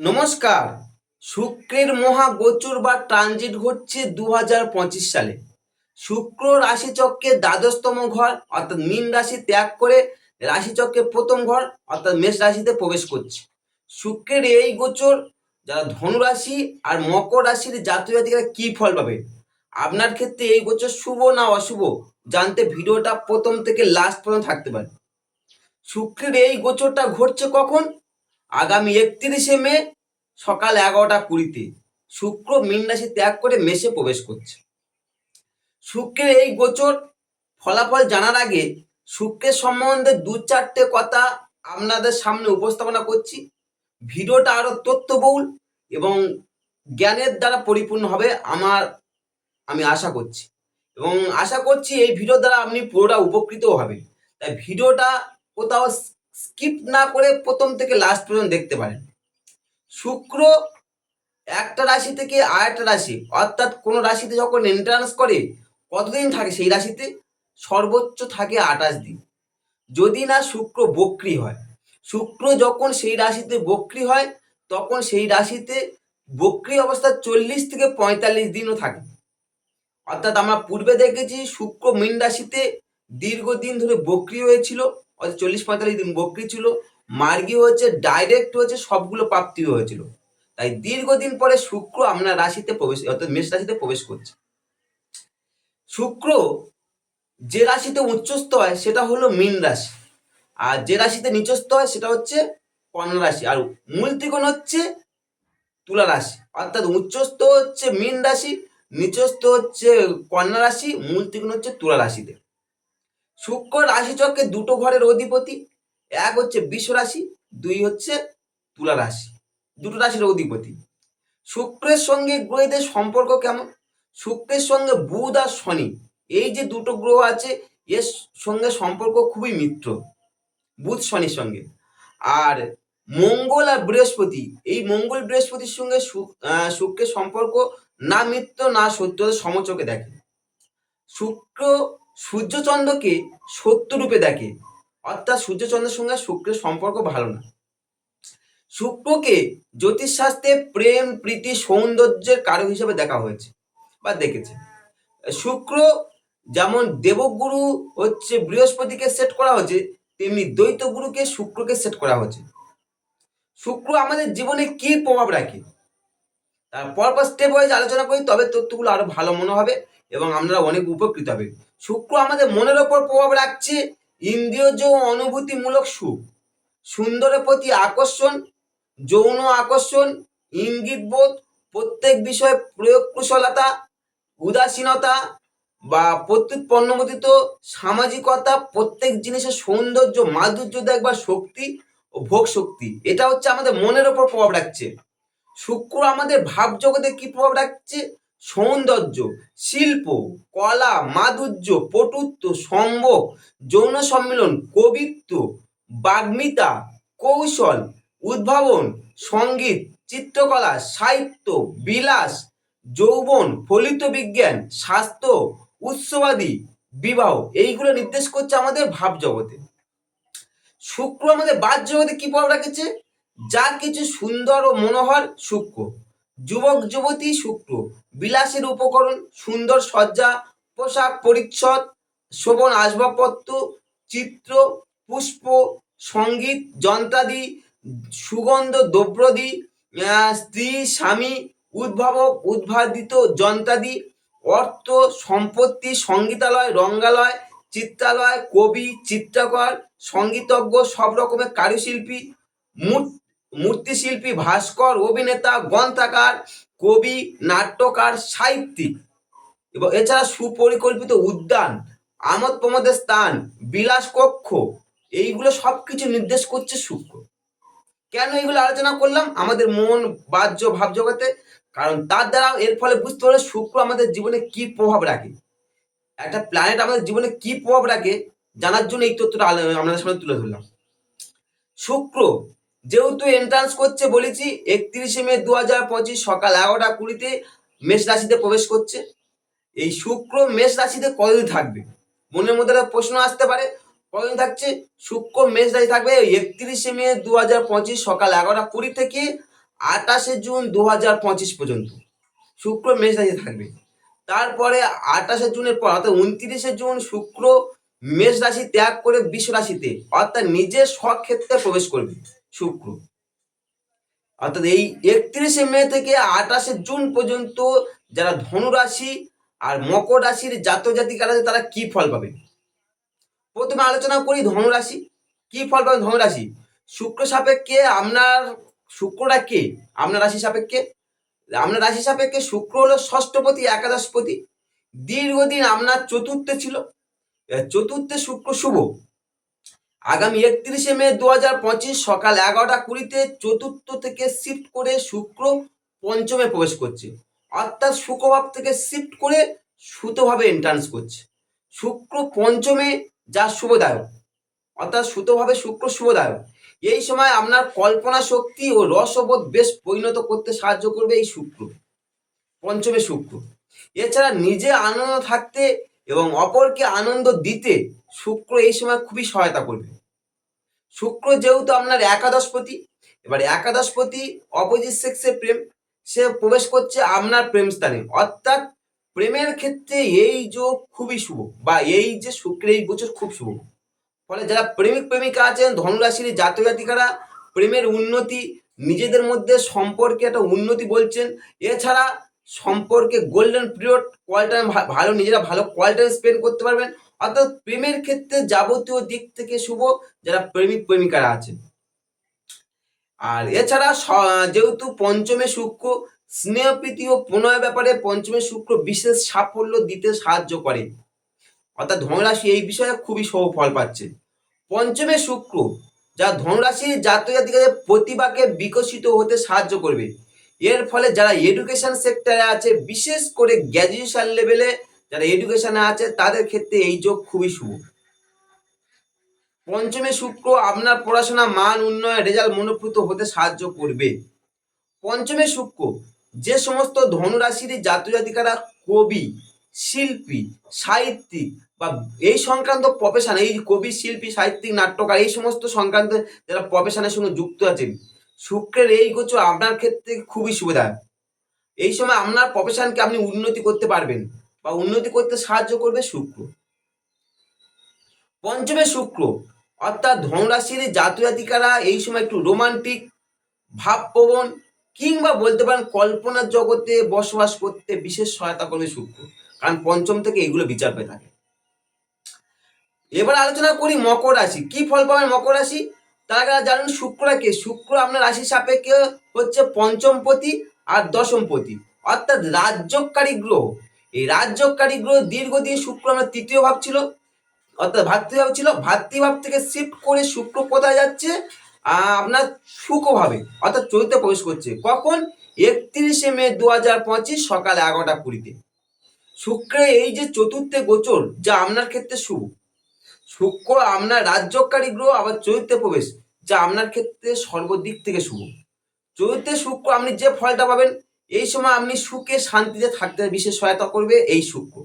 নমস্কার। শুক্রের মহা গোচর বা ট্রানজিট ঘটছে দু হাজার পঁচিশ সালে। শুক্র রাশিচক্রের দ্বাদশতম ঘর, অর্থাৎ মীন রাশি ত্যাগ করে রাশিচক্রের প্রথম ঘর, অর্থাৎ মেষ রাশিতে প্রবেশ করছে। শুক্রের এই গোচর, যারা ধনুরাশি আর মকর রাশির জাতীয় জাতিকারা কি ফল পাবে? আপনার ক্ষেত্রে এই গোচর শুভ না অশুভ, জানতে ভিডিওটা প্রথম থেকে লাস্ট পর্যন্ত থাকতে পারে শুক্রের এই গোচরটা ঘটছে কখন? আগামী একত্রিশে মে সকাল এগারোটা কুড়িতে শুক্র মীন রাশি ত্যাগ করে মেষে প্রবেশ করছে। শুক্রের এই গোচর ফলাফল জানার আগে শুক্রের সম্বন্ধে দু চারটে কথা আপনাদের সামনে উপস্থাপনা করছি। ভিডিওটা আরও তথ্যবহুল এবং জ্ঞানের দ্বারা পরিপূর্ণ হবে আমার, আমি আশা করছি। এবং আশা করছি এই ভিডিও দ্বারা আপনি পুরোটা উপকৃত হবেন। তাই ভিডিওটা কোথাও স্কিপ না করে প্রথম থেকে লাস্ট পর্যন্ত দেখতে পারেন। শুক্র একটা রাশি থেকে আরেকটা রাশি, অর্থাৎ কোন রাশিতে যখন এন্ট্রান্স করে, কতদিন থাকে সেই রাশিতে? সর্বোচ্চ থাকে আঠাশ দিন। যদি না শুক্র বক্রি হয়, শুক্র যখন সেই রাশিতে বক্রি হয়, তখন সেই রাশিতে বক্রি অবস্থা চল্লিশ থেকে পঁয়তাল্লিশ দিনও থাকে। অর্থাৎ আমরা পূর্বে দেখেছি শুক্র মীন রাশিতে দীর্ঘদিন ধরে বক্রি হয়েছিল। অর্থাৎ চল্লিশ পঁয়তাল্লিশ দিন বক্রি ছিল, মার্গি হচ্ছে ডাইরেক্ট হচ্ছে সবগুলো প্রাপ্তি হয়েছিল। তাই দীর্ঘদিন পরে শুক্র আপনার রাশিতে প্রবেশ অর্থাৎ মেষ রাশিতে প্রবেশ করছে। শুক্র যে রাশিতে উচ্চস্থ হয়, সেটা হলো মীন রাশি। আর যে রাশিতে নিচস্থ হয়, সেটা হচ্ছে কন্যা রাশি। আর মূল ত্রিকোণ হচ্ছে তুলা রাশি। অর্থাৎ উচ্চস্থ হচ্ছে মীন রাশি, নিচস্থ হচ্ছে কন্যা রাশি, মূল ত্রিকোণ হচ্ছে তুলা রাশিতে। শুক্র রাশিচক্রের দুটো ঘরের অধিপতি, এক হচ্ছে বিশ্ব রাশি, দুই হচ্ছে তুলা রাশি, দুটো রাশির অধিপতি। শুক্রের সঙ্গে গ্রহদের সম্পর্ক কেমন? শুক্রের সঙ্গে বুধ আর শনি, এই যে দুটো গ্রহ আছে, এর সঙ্গে সম্পর্ক খুবই মিত্র, বুধ শনির সঙ্গে। আর মঙ্গল আর বৃহস্পতি, এই মঙ্গল বৃহস্পতির সঙ্গে শুক্রের সম্পর্ক না মিত্র না সত্য সমচকে দেখে। শুক্র সূর্যচন্দ্রকে সত্য রূপে দেখে। অর্থাৎ সূর্যচন্দ্রের সঙ্গে শুক্রের সম্পর্ক ভালো না। শুক্রকে জ্যোতিষশাস্ত্রে প্রেম, প্রীতি, সৌন্দর্যের কারক হিসেবে দেখা হয়েছে বা দেখেছে। শুক্র যেমন দেবগুরু হচ্ছে বৃহস্পতিকে সেট করা হয়েছে, তেমনি দ্বৈত গুরুকে শুক্রকে সেট করা হয়েছে। শুক্র আমাদের জীবনে কি প্রভাব রাখে? তার পরপর স্টেপ ওয়াইজ আলোচনা করি, তবে তথ্যগুলো আরও ভালো মনে হবে এবং আমরা অনেক উপকৃত হবে শুক্র আমাদের মনের ওপর প্রভাব রাখছে ইন্দ্রিয়জ অনুভূতিমূলক সুখ। সুন্দরের প্রতি আকর্ষণ, যৌন আকর্ষণ ইঙ্গিতবোধ প্রত্যেক বিষয়ে প্রয়োগ কুশলতা, উদাসীনতা বা প্রত্যুৎপন্নমতিত সামাজিকতা, প্রত্যেক জিনিসের সৌন্দর্য, মাধুর্য দেখবার শক্তি ও ভোগ শক্তি, এটা হচ্ছে আমাদের মনের ওপর প্রভাব রাখছে। শুক্র আমাদের ভাব জগতে কি প্রভাব রাখছে? সৌন্দর্য, শিল্প, কলা, মাধুর্য, পটুত্ব সম্ভব যৌন সম্মিলন, কবিত্ব, বাগ্মিতা, কৌশল, উদ্ভাবন, সংগীত, চিত্রকলা, সাহিত্য, বিলাস, যৌবন, ফলিত বিজ্ঞান, স্বাস্থ্য, উৎসবাদী, বিবাহ, এইগুলো নির্দেশ করছে আমাদের ভাব জগতে। শুক্র আমাদের বাদ জগতে কি প্রভাব রাখেছে? যা কিছু সুন্দর ও মনোহর শুক্র। যুবক, যুবতী, শুক্র। বিলাসের উপকরণ, সুন্দর সজ্জা পোশাক পরিচ্ছদ, শোভন আসবাবপত্র, চিত্র, পুষ্প, সংগীত, যন্ত্রাদি, সুগন্ধ, দ্রব্যাদি স্ত্রী, স্বামী, উদ্ভাবক, উদ্ভাদিত যন্ত্রাদি, অর্থ, সম্পত্তি, সঙ্গীতালয়, রঙ্গালয়, চিত্রালয়, কবি, চিত্রকর, সঙ্গীতজ্ঞ, সব রকমের কারুশিল্পী মূর- মূর্তিশিল্পী ভাস্কর, অভিনেতা গ্রন্থাকার কবি, নাট্যকার, সাহিত্যিক এবং এছাড়া সুপরিকল্পিত উদ্যান, আমোদ প্রমোদের স্থান, বিলাস কক্ষ, এইগুলো সবকিছু নির্দেশ করছে শুক্র কেন এগুলো আলোচনা করলাম? আমাদের মন, বাহ্য, ভাব জগতে। কারণ তার দ্বারা এর ফলে বুঝতে পারবে শুক্র আমাদের জীবনে কি প্রভাব রাখে। একটা প্ল্যানেট আমাদের জীবনে কি প্রভাব রাখে? জানার জন্য এই তথ্যটা আপনাদের সামনে তুলে ধরলাম। শুক্র যেহেতু এন্ট্রান্স করছে বলেছি, একত্রিশে মে দু হাজার পঁচিশ সকাল এগারোটা কুড়িতে মেষ রাশিতে প্রবেশ করছে। এই শুক্র মেষ রাশিতে কতদিন থাকবে? মনের মধ্যে একটা প্রশ্ন আসতে পারে। কতদিন থাকছে? শুক্র মেষ রাশি থাকবে একত্রিশে মে দু হাজার পঁচিশ সকাল এগারোটা কুড়ি থেকে আঠাশে জুন দু হাজার পঁচিশ পর্যন্ত। শুক্র মেষ রাশি থাকবে। তারপরে আঠাশে জুনের পর, অর্থাৎ উনত্রিশে জুন শুক্র মেষ রাশি ত্যাগ করে বিষ রাশিতে, অর্থাৎ নিজের স্বক্ষেত্রে প্রবেশ করবে। শুক্র। অর্থাৎ এই একত্রিশে মে থেকে আঠাশে জুন পর্যন্ত যারা ধনুরাশি আর মকর রাশির জাতক জাতিকারা আছে তারা কি ফল পাবে? প্রথমে আলোচনা করি ধনুরাশি। কি ফল পাবে ধনুরাশি? শুক্র সাপেক্ষে আপনার, শুক্রটা কে? আপনার রাশি সাপেক্ষে। আপনার রাশি সাপেক্ষে শুক্র হলো ষষ্ঠপতি, একাদশপতি। দীর্ঘদিন আপনার চতুর্থে ছিল। চতুর্থে শুক্র শুভ। আগামী একত্রিশে মে দু হাজার পঁচিশ সকাল এগারোটা কুড়িতে চতুর্থ থেকে শিফট করে শুক্র পঞ্চমে প্রবেশ করছে। অর্থাৎ শুক্রভাব থেকে শিফট করে সুতোভাবে এন্ট্রান্স করছে। শুক্র পঞ্চমে যা শুভদায়ক, অর্থাৎ সুতোভাবে শুক্র শুভদায়ক। এই সময় আপনার কল্পনা শক্তি ও রসবোধ বেশ পরিণত করতে সাহায্য করবে এই শুক্র, পঞ্চমে শুক্র। এছাড়া নিজে আনন্দ থাকতে এবং অপরকে আনন্দ দিতে শুক্র এই সময় খুবই সহায়তা করবে। শুক্র যেহেতু আপনার একাদশপতি, এবার একাদশপতি অপোজিট সেক্সে প্রেম, সে প্রবেশ করছে আপনার প্রেম স্থানে। অর্থাৎ প্রেমের ক্ষেত্রে এই যোগ খুবই শুভ, বা এই যে শুক্রের এই বছর খুব শুভ। ফলে যারা প্রেমিক প্রেমিকা আছেন, ধনুরাশির জাতক জাতিকারা, প্রেমের উন্নতি, নিজেদের মধ্যে সম্পর্কে একটা উন্নতি বলছেন। এছাড়া সম্পর্কে গোল্ডেন পিরিয়ড কোয়াল টাইম ভালো, নিজেরা ভালো কোয়াল টাইম স্পেন্ড করতে পারবেন। অর্থাৎ প্রেমের ক্ষেত্রে যাবতীয় দিক থেকে শুভ যারা প্রেমিক প্রেমিকারা আছেন। আর এছাড়া যেহেতু পঞ্চমে শুক্র স্নেহ প্রীতি ও প্রণয় ব্যাপারে পঞ্চমে শুক্র বিশেষ সাফল্য দিতে সাহায্য করে। অর্থাৎ ধনুরাশি এই বিষয়ে খুবই শুভ ফল পাচ্ছে। পঞ্চমে শুক্র, যা ধনুরাশির জাতক জাতিকাদের প্রতিভাকে বিকশিত হতে সাহায্য করবে। এর ফলে যারা এডুকেশন সেক্টরে আছে, বিশেষ করে গ্র্যাজুয়েশন লেভেলে যারা এডুকেশনে আছে, তাদের ক্ষেত্রে এই যোগ খুবই শুভ। পঞ্চমে শুক্র আপনার পড়াশোনা মান, উন্নয়ন রেজাল্ট মনোপ্রুত হতে সাহায্য করবে। পঞ্চমে শুক্র, যে সমস্ত ধনুরাশির জাতক জাতিকারা কবি, শিল্পী, সাহিত্যিক বা এই সংক্রান্ত প্রফেশন এই কবি, শিল্পী, সাহিত্যিক, নাট্যকার, এই সমস্ত সংক্রান্ত যারা প্রফেশনের সঙ্গে যুক্ত আছেন, শুক্রের এই গোচর আপনার ক্ষেত্রে খুবই সুবিধা এই সময় আপনার প্রফেশনকে আপনি উন্নতি করতে পারবেন। বা উন্নতি করতে সাহায্য করবে শুক্র। পঞ্চমে শুক্র, অর্থাৎ ধনুরাশির জাতক জাতিকারা এই সময় একটু রোমান্টিক ভাবপ্রবণ কিংবা বলতে পারেন কল্পনার জগতে বসবাস করতে বিশেষ সহায়তা করবে শুক্র। কারণ পঞ্চম থেকে এগুলো বিচার পেয়ে থাকে। এবার আলোচনা করি মকর রাশি। কি ফল পাবেন মকর রাশি? তার আগে জানুন শুক্রকে, শুক্র আপনার রাশি সাপেক্ষে হচ্ছে পঞ্চমপতি আর দশমপতি অর্থাৎ রাজ্যকারী গ্রহ। এই রাজ্যকারী গ্রহ দীর্ঘদিন শুক্র আমার তৃতীয় ভাব ছিল। অর্থাৎ ভাতৃভাব ছিল। ভাতৃভাব থেকে শিফট করে শুক্র কোথায় যাচ্ছে? আপনার সুখভাবে, অর্থাৎ চৈতে প্রবেশ করছে। কখন? একত্রিশে মে দু হাজার পঁচিশ সকাল এগারোটা কুড়িতে। শুক্রে এই যে চতুর্থে গোচর, যা আপনার ক্ষেত্রে শুভ। শুক্র আপনার রাজ্যকারী গ্রহ, আবার চৈত্রে প্রবেশ, যা আপনার ক্ষেত্রে সর্বদিক থেকে শুভ। চৈত্রে শুক্র আপনি যে ফলটা পাবেন এই সময় আপনি সুখে শান্তিতে থাকতে বিশেষ সহায়তা করবে এই শুক্র।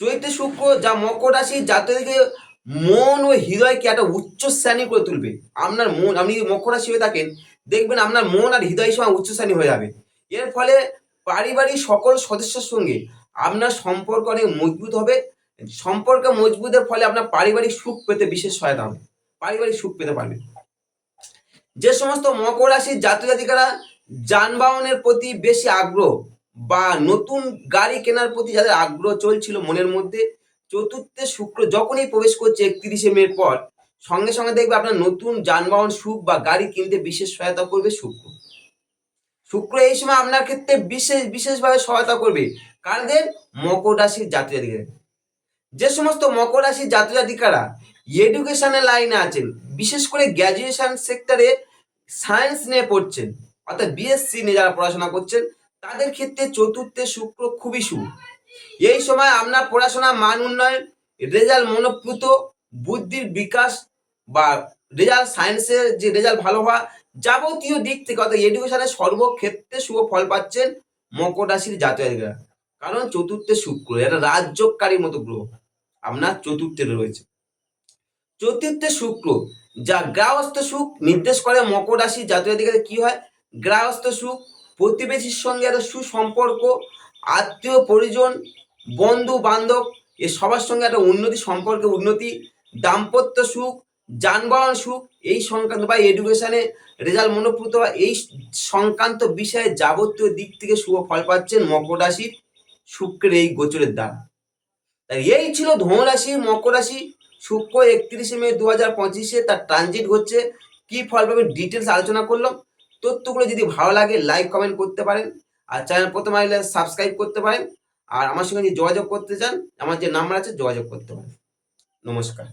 চৈত্র শুক্র যা মকর রাশি জাতকে মন ও হৃদয়কে একটা উচ্চ শ্রেণি করে তুলবে। আপনার মন, আপনি যদি মকর রাশি হয়ে থাকেন, দেখবেন আপনার মন আর হৃদয় সময় উচ্চ শ্রেণি হয়ে যাবে। এর ফলে পারিবারিক সকল সদস্যের সঙ্গে আপনার সম্পর্ক অনেক মজবুত হবে। সম্পর্ক মজবুতের ফলে আপনার পারিবারিক সুখ পেতে বিশেষ সহায়তা হবে। পারিবারিক সুখ পেতে পারবে। যে সমস্ত মকর রাশির জাতক জাতিকারা যানবাহনের প্রতি বেশি আগ্রহ বা নতুন গাড়ি কেনার প্রতি যাদের আগ্রহ চলছিল মনের মধ্যে, চতুর্থে শুক্র যখনই প্রবেশ করছে একত্রিশে মের পর, সঙ্গে সঙ্গে দেখবে আপনার নতুন যানবাহন, সুখ বা গাড়ি কিনতে বিশেষ সহায়তা করবে শুক্র। শুক্র এই সময় আপনার ক্ষেত্রে বিশেষ, বিশেষভাবে সহায়তা করবে। কারদের মকর রাশির জাতিকারা যে সমস্ত মকর রাশির জাতক জাতিকারা এডুকেশনের লাইনে আছেন, বিশেষ করে গ্র্যাজুয়েশন সেক্টরে সায়েন্স নিয়ে পড়ছেন। অর্থাৎ বিএসসি নিয়ে যারা পড়াশোনা করছেন, তাদের ক্ষেত্রে চতুর্থে শুক্র খুবই শুভ। এই সময় আপনার পড়াশোনা মান উন্নয়ন, রেজাল্ট মনোপ্লুত, বুদ্ধির বিকাশ বা রেজাল্ট সায়েন্সের যে রেজাল্ট ভালো হওয়া যাবতীয় দিক থেকে অর্থাৎ এডুকেশনের সর্বক্ষেত্রে শুভ ফল পাচ্ছেন মকর রাশির জাতকরা কারণ চতুর্থে শুক্র, এটা রাজ্যকারীর মতো গ্রহ। আপনার চতুর্থে রয়েছে। চতুর্থে শুক্র, যা গ্রাহস্থ সুখ নির্দেশ করে মকর রাশি জাতীয় দিকে কি হয়? গৃহস্থ সুখ, প্রতিবেশীর সঙ্গে একটা সুসম্পর্ক, আত্মীয় পরিজন, বন্ধু, বান্ধব, এ সবার সঙ্গে একটা উন্নতি সম্পর্কে উন্নতি, দাম্পত্য সুখ, যানবাহন সুখ, এই সংক্রান্ত বা এডুকেশানে রেজাল্ট মনোপ্রুত হওয়া, এই সংক্রান্ত বিষয়ে যাবতীয় দিক থেকে শুভ ফল পাচ্ছেন মকর রাশির শুক্রের এই গোচরের দ্বারা। তাই এই ছিল ধনুরাশি মকর রাশি, শুক্র একত্রিশে মে দু হাজার পঁচিশে তার ট্রানজিট হচ্ছে। কি ফল পাবে ডিটেলস আলোচনা করলাম। তথ্যগুলো যদি ভালো লাগে লাইক কমেন্ট করতে পারেন। আর চ্যানেল প্রথম আসলে সাবস্ক্রাইব করতে পারেন। আর আমার সঙ্গে যদি যোগাযোগ করতে চান, আমার যে নাম্বার আছে, যোগাযোগ করতে পারেন। নমস্কার।